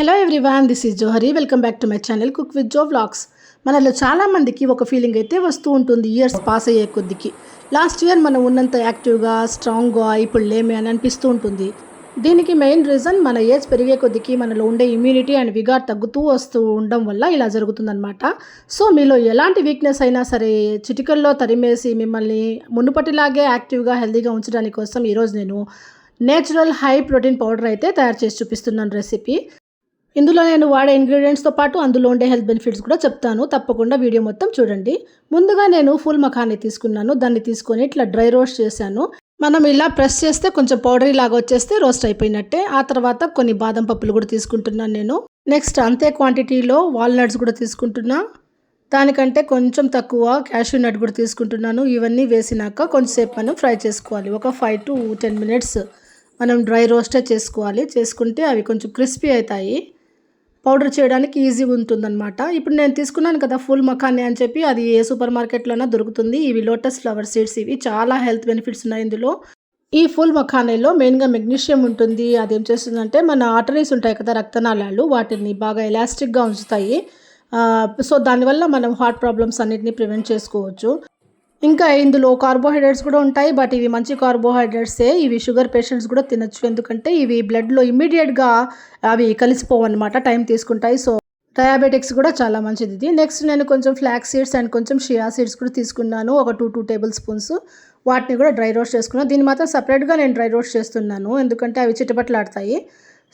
Hello everyone this is Johari welcome back to my channel cook with Jo vlogs మనలో చాలామందికి ఒక feeling అయితే వస్తూ ఉంటుంది ఇయర్స్ పాస్ అయ్యే కొద్దికి. లాస్ట్ ఇయర్ మనం ఉన్నంత యాక్టివ్గా స్ట్రాంగ్గా ఇప్పుడు లేమే అని అనిపిస్తూ ఉంటుంది. దీనికి మెయిన్ రీజన్ మన ఏజ్ పెరిగే కొద్దికి మనలో ఉండే ఇమ్యూనిటీ అండ్ విగార్ తగ్గుతూ వస్తూ ఉండడం వల్ల ఇలా జరుగుతుందన్నమాట. సో మీలో ఎలాంటి వీక్నెస్ అయినా సరే చిటికల్లో తరిమేసి మిమ్మల్ని మునుపటిలాగే యాక్టివ్గా హెల్తీగా ఉంచడానికి కోసం ఈరోజు నేను నేచురల్ హై ప్రోటీన్ పౌడర్ అయితే తయారు చేసి చూపిస్తున్నాను రెసిపీ ఇందులో నేను వాడే ఇంగ్రీడియంట్స్తో పాటు అందులో ఉండే హెల్త్ బెనిఫిట్స్ కూడా చెప్తాను. తప్పకుండా వీడియో మొత్తం చూడండి. ముందుగా నేను ఫుల్ మఖాని తీసుకున్నాను. దాన్ని తీసుకొని ఇట్లా డ్రై రోస్ట్ చేశాను. మనం ఇలా ప్రెస్ చేస్తే కొంచెం పౌడరీ లాగా వచ్చేస్తే రోస్ట్ అయిపోయినట్టే. ఆ తర్వాత కొన్ని బాదం పప్పులు కూడా తీసుకుంటున్నాను నేను. నెక్స్ట్ అంతే క్వాంటిటీలో వాల్నట్స్ కూడా తీసుకుంటున్నా. దానికంటే కొంచెం తక్కువ క్యాష్యూ నట్ కూడా తీసుకుంటున్నాను. ఇవన్నీ వేసినాక కొంచెంసేపు మనం ఫ్రై చేసుకోవాలి. ఒక ఫైవ్ టు టెన్ మినిట్స్ మనం డ్రై రోస్టే చేసుకోవాలి. చేసుకుంటే అవి కొంచెం క్రిస్పీ అవుతాయి. పౌడర్ చేయడానికి ఈజీ ఉంటుందన్నమాట. ఇప్పుడు నేను తీసుకున్నాను కదా ఫుల్ మఖాని అని చెప్పి అది ఏ సూపర్ మార్కెట్లోనా దొరుకుతుంది. ఇవి లోటస్ ఫ్లవర్ సీడ్స్ ఇవి చాలా హెల్త్ బెనిఫిట్స్ ఉన్నాయి ఇందులో. ఈ ఫుల్ మఖానేలో మెయిన్గా మెగ్నీషియం ఉంటుంది. అదేం చేస్తుందంటే మన ఆర్టరీస్ ఉంటాయి కదా రక్తనాళాలు వాటిని బాగా ఎలాస్టిక్గా ఉంచుతాయి. సో దానివల్ల మనం హార్ట్ ప్రాబ్లమ్స్ అన్నిటిని ప్రివెంట్ చేసుకోవచ్చు. ఇంకా ఇందులో కార్బోహైడ్రేట్స్ కూడా ఉంటాయి బట్ ఇవి మంచి కార్బోహైడ్రేట్సే ఇవి షుగర్ పేషెంట్స్ కూడా తినచ్చు. ఎందుకంటే ఇవి బ్లడ్లో ఇమ్మీడియట్గా అవి కలిసిపోవన్నమాట టైం తీసుకుంటాయి. సో డయాబెటిక్స్ కూడా చాలా మంచిది. ఇది నెక్స్ట్ నేను కొంచెం ఫ్లాక్ సీడ్స్ అండ్ కొంచెం షియా సీడ్స్ కూడా తీసుకున్నాను. ఒక టూ టూ టేబుల్ స్పూన్స్ వాటిని కూడా డ్రై రోస్ట్ చేసుకున్నాను దీన్ని మాత్రం సపరేట్గా నేను డ్రై రోస్ట్ చేస్తున్నాను. ఎందుకంటే అవి చిటపట్లాడతాయి.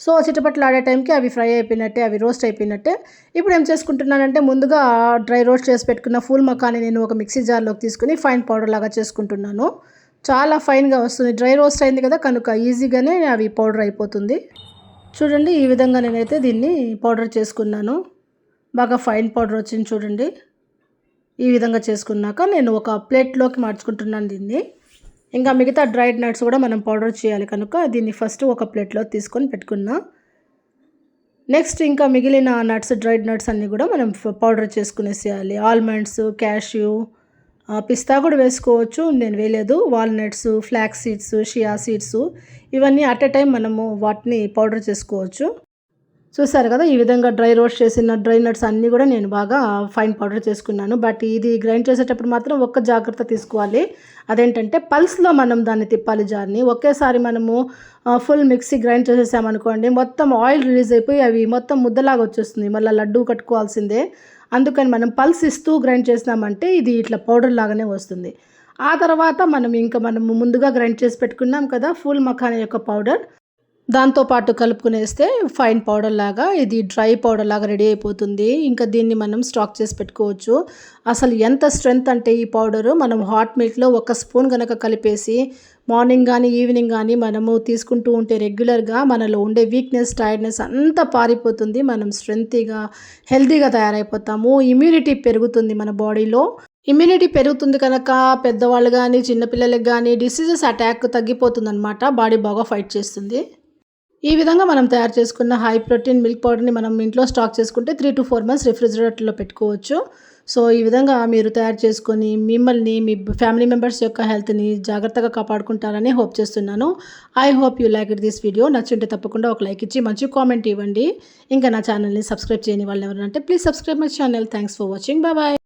సో చిటపట్లు ఆడే టైంకి అవి ఫ్రై అయిపోయినట్టే అవి రోస్ట్ అయిపోయినట్టే. ఇప్పుడు ఏం చేసుకుంటున్నానంటే ముందుగా డ్రై రోస్ట్ చేసి పెట్టుకున్న ఫుల్ మకాని నేను ఒక మిక్సీ జార్లోకి తీసుకుని ఫైన్ పౌడర్ లాగా చేసుకుంటున్నాను. చాలా ఫైన్గా వస్తుంది. డ్రై రోస్ట్ అయింది కదా కనుక ఈజీగానే అవి పౌడర్ అయిపోతుంది. చూడండి ఈ విధంగా నేనైతే దీన్ని పౌడర్ చేసుకున్నాను. బాగా ఫైన్ పౌడర్ వచ్చింది చూడండి. ఈ విధంగా చేసుకున్నాక నేను ఒక ప్లేట్లోకి మార్చుకుంటున్నాను దీన్ని. ఇంకా మిగతా డ్రైడ్ నట్స్ కూడా మనం పౌడర్ చేయాలి కనుక దీన్ని ఫస్ట్ ఒక ప్లేట్లో తీసుకొని పెట్టుకున్నా. నెక్స్ట్ ఇంకా మిగిలిన నట్స్ డ్రైడ్ నట్స్ అన్నీ కూడా మనం పౌడర్ చేసుకునేసేయాలి. ఆల్మండ్స్ క్యాష్యూ పిస్తా కూడా వేసుకోవచ్చు నేను వేయలేదు. Walnuts flax seeds chia seeds ఇవన్నీ అట్ ఎ టైం మనము వాటిని పౌడర్ చేసుకోవచ్చు. చూసారు కదా ఈ విధంగా డ్రై రోస్ట్ చేసిన డ్రై నట్స్ అన్నీ కూడా నేను బాగా ఫైన్ పౌడర్ చేసుకున్నాను. బట్ ఇది గ్రైండ్ చేసేటప్పుడు మాత్రం ఒక్క జాగ్రత్త తీసుకోవాలి. అదేంటంటే పల్స్లో మనం దాన్ని తిప్పాలి జార్ని. ఒకేసారి మనము ఫుల్ మిక్సీ గ్రైండ్ చేసేసామనుకోండి మొత్తం ఆయిల్ రిలీజ్ అయిపోయి అవి మొత్తం ముద్దలాగా వచ్చేస్తుంది. మళ్ళీ లడ్డు కట్టుకోవాల్సిందే. అందుకని మనం పల్స్ ఇస్తూ గ్రైండ్ చేసినామంటే ఇది ఇట్లా పౌడర్ లాగానే వస్తుంది. ఆ తర్వాత మనం ఇంకా మనము ముందుగా గ్రైండ్ చేసి పెట్టుకున్నాం కదా ఫుల్ మఖానా యొక్క పౌడర్. దాంతోపాటు కలుపుకునేస్తే ఫైన్ పౌడర్ లాగా ఇది డ్రై పౌడర్ లాగా రెడీ అయిపోతుంది. ఇంకా దీన్ని మనం స్టాక్ చేసి పెట్టుకోవచ్చు. అసలు ఎంత స్ట్రెంగ్త్ అంటే ఈ పౌడరు? మనం హాట్ మిల్క్లో ఒక స్పూన్ కనుక కలిపేసి మార్నింగ్ కానీ ఈవినింగ్ కానీ మనము తీసుకుంటూ ఉంటే రెగ్యులర్గా మనలో ఉండే వీక్నెస్ టైర్డ్నెస్ అంతా పారిపోతుంది. మనం స్ట్రెంగ్తీగా హెల్తీగా తయారైపోతాము. ఇమ్యూనిటీ పెరుగుతుంది మన బాడీలో. ఇమ్యూనిటీ పెరుగుతుంది కనుక పెద్దవాళ్ళు కానీ చిన్నపిల్లలకి కానీ డిసీజెస్ అటాక్ తగ్గిపోతుంది అనమాట బాడీ బాగా ఫైట్ చేస్తుంది. ఈ విధంగా మనం తయారు చేసుకున్న హై ప్రోటీన్ మిల్క్ పౌడర్ని మనం ఇంట్లో స్టాక్ చేసుకుంటే త్రీ టు ఫోర్ మంత్స్ రిఫ్రిజిరేటర్లో పెట్టుకోవచ్చు. సో ఈ విధంగా మీరు తయారు చేసుకొని మిమ్మల్ని మీ ఫ్యామిలీ మెంబర్స్ యొక్క హెల్త్ని జాగ్రత్తగా కాపాడుకుంటారని హోప్ చేస్తున్నాను. I hope you like it this video నచ్చుంటే తప్పకుండా ఒక లైక్ ఇచ్చి మంచి కామెంట్ ఇవ్వండి. ఇంకా నా ఛానల్ని సబ్స్క్రైబ్ చేయని వాళ్ళు ఎవరంటే please subscribe my channel thanks for watching bye